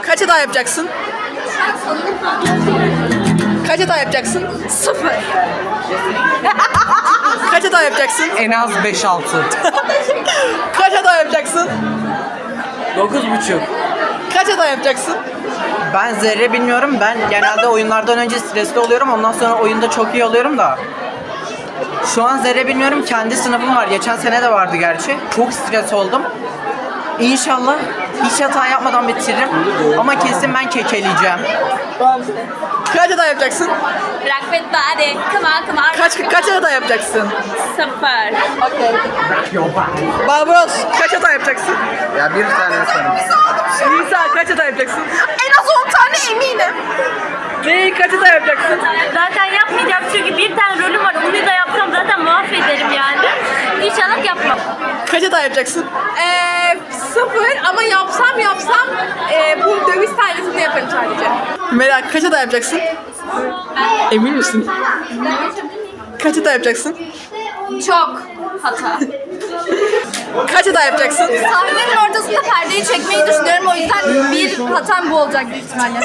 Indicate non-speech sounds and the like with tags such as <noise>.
Kaç hata yapacaksın? Kaç hata yapacaksın? Sıfır. <laughs> Kaç hata yapacaksın? En az 5-6. Kaç hata yapacaksın? 9.5. Kaç hata yapacaksın? Ben zerre bilmiyorum. Ben genelde oyunlardan önce stresli oluyorum. Ondan sonra oyunda çok iyi oluyorum da. Şu an zerre bilmiyorum. Kendi sınıfım var. Geçen sene de vardı gerçi. Çok stres oldum. İnşallah hiç hata yapmadan bitiririm. Ama kesin ben kekeleyeceğim. Kaç hata yapacaksın? Come on, come on. Kaç kaç hata yapacaksın? Sıfır. Barbaros kaç hata yapacaksın? Ya bir tane sanırım. Nisa kaç hata yapacaksın? En az 10 tane eminim. Neyi kaç hata yapacaksın? Zaten yapmayacağım çünkü bir tane rolüm var. Onu da yapsam zaten mahvederim yani. İnşallah yapmam. Kaç hata yapacaksın? Ee, sıfır ama yapsam yapsam e, bu dövüş sahnesinde yaparım sadece. Merak kaç hata yapacaksın? Emin misin? Kaç hata yapacaksın? Çok hata. Kaç hata yapacaksın? Sahnenin ortasında perdeyi çekmeyi düşünüyorum o yüzden bir hatam bu olacak büyük ihtimalle.